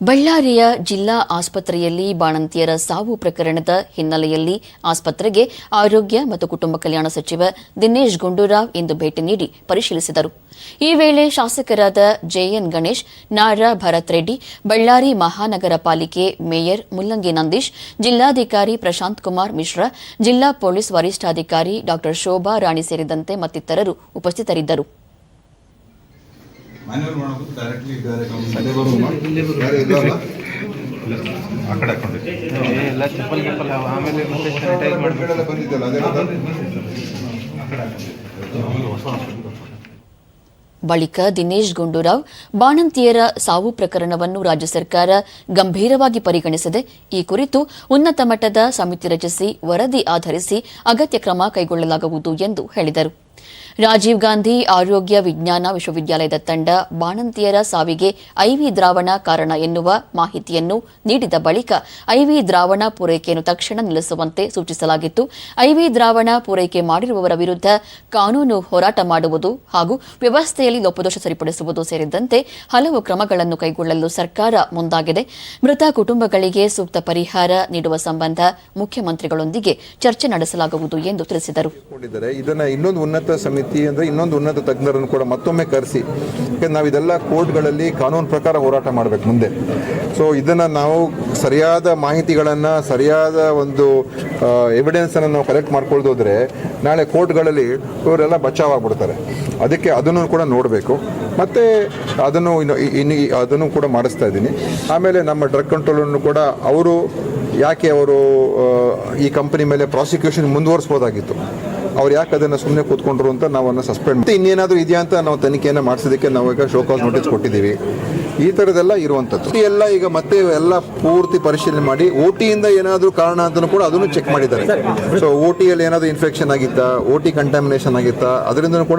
ಬಳ್ಳಾರಿಯ ಜಿಲ್ಲಾ ಆಸ್ಪತ್ರೆಯಲ್ಲಿ ಬಾಣಂತಿಯರ ಸಾವು ಪ್ರಕರಣದ ಹಿನ್ನೆಲೆಯಲ್ಲಿ ಆಸ್ಪತ್ರೆಗೆ ಆರೋಗ್ಯ ಮತ್ತು ಕುಟುಂಬ ಕಲ್ಯಾಣ ಸಚಿವ ದಿನೇಶ್ ಗುಂಡೂರಾವ್ ಇಂದು ಭೇಟಿ ನೀಡಿ ಪರಿಶೀಲಿಸಿದರು. ಈ ವೇಳೆ ಶಾಸಕರಾದ ಜೆಎನ್ ಗಣೇಶ್, ನಾರಾ ಭರತ್ ರೆಡ್ಡಿ, ಬಳ್ಳಾರಿ ಮಹಾನಗರ ಪಾಲಿಕೆ ಮೇಯರ್ ಮುಲ್ಲಂಗಿ ನಂದೀಶ್, ಜಿಲ್ಲಾಧಿಕಾರಿ ಪ್ರಶಾಂತ್ ಕುಮಾರ್ ಮಿಶ್ರಾ, ಜಿಲ್ಲಾ ಪೊಲೀಸ್ ವರಿಷ್ಠಾಧಿಕಾರಿ ಡಾ ಶೋಭಾ ರಾಣಿ ಸೇರಿದಂತೆ ಮತ್ತಿತರರು ಉಪಸ್ಥಿತರಿದ್ದರು. ಮಾಡೋದು ಡೈರೆಕ್ಟ್ಲಿ ಯಾರು ಇಲ್ಲ ಅಲ್ಲ? ಆ ಕಡೆ ಹಾಕೊಂಡಿದ್ದೆ ಎಲ್ಲ ಚಪ್ಪಲ್ ಗಿಪ್ಪಲ್ ಆಮೇಲೆ ಮತ್ತೆ ಸ್ಯಾನಿಟೈಸ್ ಮಾಡ್ಬೇಕು. ಹೊರಗಡೆ ಬಂದಿದ್ದಲ್ಲ ಅದೇನದು? ಬಳಿಕ ದಿನೇಶ್ ಗುಂಡೂರಾವ್ ಬಾಣಂತಿಯರ ಸಾವು ಪ್ರಕರಣವನ್ನು ರಾಜ್ಯ ಸರ್ಕಾರ ಗಂಭೀರವಾಗಿ ಪರಿಗಣಿಸಿದೆ ಈ ಕುರಿತು ಉನ್ನತ ಮಟ್ಟದ ಸಮಿತಿ ರಚಿಸಿ ವರದಿ ಆಧರಿಸಿ ಅಗತ್ಯ ಕ್ರಮ ಕೈಗೊಳ್ಳಲಾಗುವುದು ಎಂದು ಹೇಳಿದರು. ರಾಜೀವ್ ಗಾಂಧಿ ಆರೋಗ್ಯ ವಿಜ್ಞಾನ ವಿಶ್ವವಿದ್ಯಾಲಯದ ತಂಡ ಬಾಣಂತಿಯರ ಸಾವಿಗೆ ಐವಿ ದ್ರಾವಣ ಕಾರಣ ಎನ್ನುವ ಮಾಹಿತಿಯನ್ನು ನೀಡಿದ ಬಳಿಕ ಐವಿ ದ್ರಾವಣ ಪೂರೈಕೆಯನ್ನು ತಕ್ಷಣ ನಿಲ್ಲಿಸುವಂತೆ ಸೂಚಿಸಲಾಗಿತ್ತು. ಐವಿ ದ್ರಾವಣ ಪೂರೈಕೆ ಮಾಡಿರುವವರ ವಿರುದ್ಧ ಕಾನೂನು ಹೋರಾಟ ಮಾಡುವುದು ಹಾಗೂ ವ್ಯವಸ್ಥೆಯಲ್ಲಿ ಲೋಪದೋಷ ಸರಿಪಡಿಸುವುದು ಸೇರಿದಂತೆ ಹಲವು ಕ್ರಮಗಳನ್ನು ಕೈಗೊಳ್ಳಲು ಸರ್ಕಾರ ಮುಂದಾಗಿದೆ. ಮೃತ ಕುಟುಂಬಗಳಿಗೆ ಸೂಕ್ತ ಪರಿಹಾರ ನೀಡುವ ಸಂಬಂಧ ಮುಖ್ಯಮಂತ್ರಿಗಳೊಂದಿಗೆ ಚರ್ಚೆ ನಡೆಸಲಾಗುವುದು ಎಂದು ತಿಳಿಸಿದರು. ಇನ್ನೊಂದು ಉನ್ನತ ಸಮಿತಿ ಅಂದರೆ ಇನ್ನೊಂದು ಉನ್ನತ ತಜ್ಞರನ್ನು ಕೂಡ ಮತ್ತೊಮ್ಮೆ ಕರೆಸಿ. ಯಾಕಂದ್ರೆ ನಾವು ಇದೆಲ್ಲ ಕೋರ್ಟ್ಗಳಲ್ಲಿ ಕಾನೂನು ಪ್ರಕಾರ ಹೋರಾಟ ಮಾಡಬೇಕು ಮುಂದೆ. ಸೊ ಇದನ್ನು ನಾವು ಸರಿಯಾದ ಮಾಹಿತಿಗಳನ್ನು, ಸರಿಯಾದ ಒಂದು ಎವಿಡೆನ್ಸನ್ನು ನಾವು ಕಲೆಕ್ಟ್ ಮಾಡ್ಕೊಳ್ದೋದ್ರೆ ನಾಳೆ ಕೋರ್ಟ್ಗಳಲ್ಲಿ ಇವರೆಲ್ಲ ಬಚಾವ್ ಆಗ್ಬಿಡ್ತಾರೆ ಅದಕ್ಕೆ ಅದನ್ನು ಕೂಡ ನೋಡಬೇಕು. ಮತ್ತು ಅದನ್ನು ಇನ್ನು ಅದನ್ನು ಕೂಡ ಮಾಡಿಸ್ತಾ ಇದ್ದೀನಿ. ಆಮೇಲೆ ನಮ್ಮ ಡ್ರಗ್ ಕಂಟ್ರೋಲನ್ನು ಕೂಡ ಅವರು, ಯಾಕೆ ಅವರು ಈ ಕಂಪನಿ ಮೇಲೆ ಪ್ರಾಸಿಕ್ಯೂಷನ್ ಮುಂದುವರಿಸ್ಬೋದಾಗಿತ್ತು? ಅವ್ರು ಯಾಕೆ ಅದನ್ನು ಸುಮ್ಮನೆ ಕೂತ್ಕೊಂಡ್ರು ಅಂತ ನಾವು ಅದನ್ನು ಸಸ್ಪೆಂಡ್ ಮತ್ತೆ ಇನ್ನೇನಾದರೂ ಇದೆಯಾ ಅಂತ ನಾವು ತನಿಖೆಯನ್ನು ಮಾಡಿಸೋದಕ್ಕೆ ನಾವು ಈಗ ಶೋಕಾಸ್ ನೋಟಿಸ್ ಕೊಟ್ಟಿದ್ದೀವಿ. ಈ ಥರದ್ದೆಲ್ಲ ಇರುವಂಥದ್ದು ಎಲ್ಲ ಈಗ ಮತ್ತೆ ಎಲ್ಲ ಪೂರ್ತಿ ಪರಿಶೀಲನೆ ಮಾಡಿ ಓ ಟಿಯಿಂದ ಏನಾದರೂ ಕಾರಣ ಅಂತಲೂ ಕೂಡ ಅದನ್ನು ಚೆಕ್ ಮಾಡಿದ್ದಾರೆ. ಸೊ ಓ ಟಿಯಲ್ಲಿ ಏನಾದರೂ ಇನ್ಫೆಕ್ಷನ್ ಆಗಿತ್ತಾ? ಓ ಟಿ ಕಂಟಾಮಿನೇಷನ್ ಆಗಿತ್ತಾ? ಅದರಿಂದನೂ ಕೂಡ